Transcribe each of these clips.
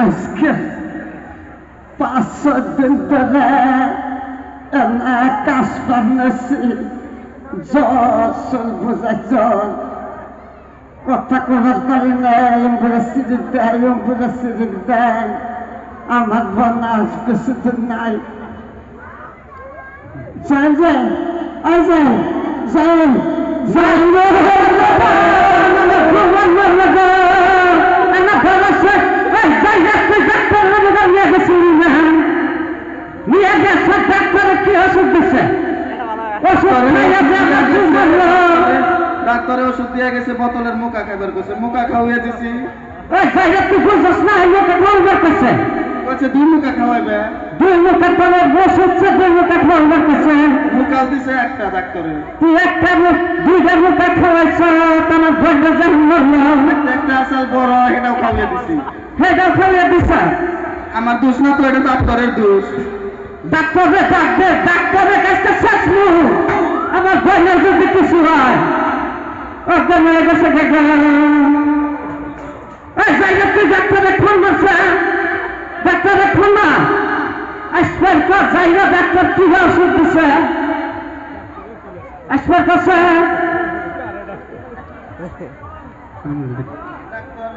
aşkı Basıdın döne Ama kasparnası Coşsun buza coş Kotak ulaşların ayın de da ayın burasıdır de Ama bana aşkısıdır nay Zay zay Zay zay Zay zay ভাঙলো। ডাক্তারে ওষুধ দিয়ে গেছে বোতলের মুখা খাবার করছে মুখা খাওয়াইয়ে দিছি। ওই জায়গা তুই বুঝছিস না এই লোকে বল করতেছে কইছে? দুই মুখা খাওয়াইবে। দুই মুখে তোমার বস হচ্ছে দুই মুখে বল করতেছে মুখাল দিছে একটা ডাক্তারে। তুই একটা দুইটা মুখে খাওয়াইছ তোমার ভোটটা যেমন মরলো। একটা আসাল বড় এটাও খাওয়াইয়ে দিছি। সেটাও খাইয়ে দিছ। আমার দোষ না তো এটা ডাক্তারের দোষ। ডাক্তারে ডাকবে ডাক্তারের কাছে শেষ আমার বোনের যদি কিছু হয় হয়ে গেছে এই জায়গা তুই ডাক্তারে ফোন করছে ডাক্তারে ফোন না? আসবার কর জায়গা ডাক্তার কি ওষুধ দিছে ডাক্তার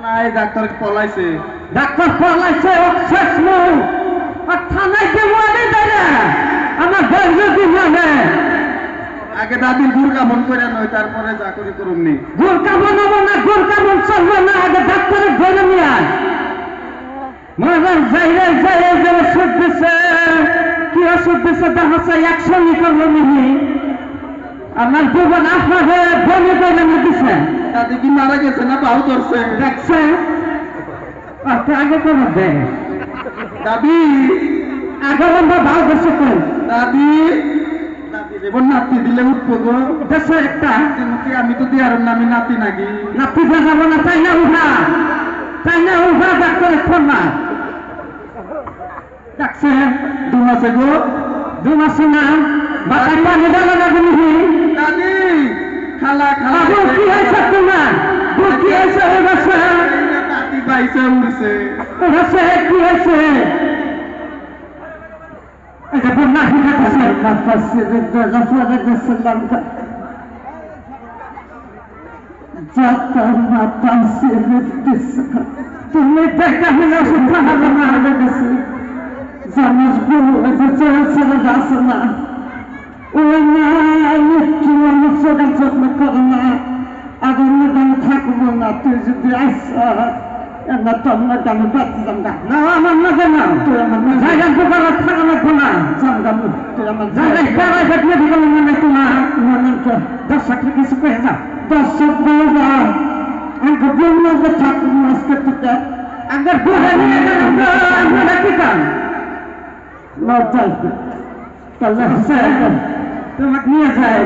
নাই ডাক্তার পলাইছে। ডাক্তার পড়াইছে ও শেষ মুখ আর থানায় কে মনে দেয় আমার বোন যদি মানে আগে দাদির গুড় কামন করে নয় তারপরে চাকরি করুন নি। গোরকা বানাবো না গোরকা মন চলবো না আগে ডাক্তারে ধরে নিয়ে আয়। মহারাজ যাইরে যাইরে যে ওষুধ দিছে। কি ওষুধ দিছে দেখাচ্ছে একশো নি করল নিহি আমার জীবন আপনাকে বলে বলে নি দিছে। দাদি কি মারা গেছে না পাও ধরছে? দেখছে? আগে করে দে দিছে কই দাদি দাদি নাতি দিলে উঠবো গো দেশে একটা। মুখে আমি তো দিয়ার নামি নাতি নাকি না তাই না উঠা তাই না উঠা ডাক্তারের ফোন না। ডাকছে দু মাসে গো। দু মাসে না। বাতার পানি ডালা লাগে নিহি দাদি খালা খালা কি হয়েছে তোমার? কি পাইছে উড়ছে বাসা কি হয়েছে এটা বন্যা নাফাসি তুমি দেখা হলে সুখা হবে না হলে গেছি জানিস চলছে আছে না। মৃত্যু আমার চোখের যত্ন করে না আগামী দিনে থাকব না তুই যদি আস না তো আমরা আমি বাঁচতে যাম না না আমার না জানা তুই আমার না জায়গা দোকানে থাকা লাগবো না যাম যাম তুই আমার জায়গায় বেড়াই থাকলে দিকে মনে তোমার মনে তো দর্শক কিছু কয়ে যা দর্শক বলবা আমাকে বলল যে ঠাকুর আজকে থেকে আগের বুড়ে নিয়ে গেলাম আমরা কি কাম লজ্জা তাহলে তোমাকে নিয়ে যায়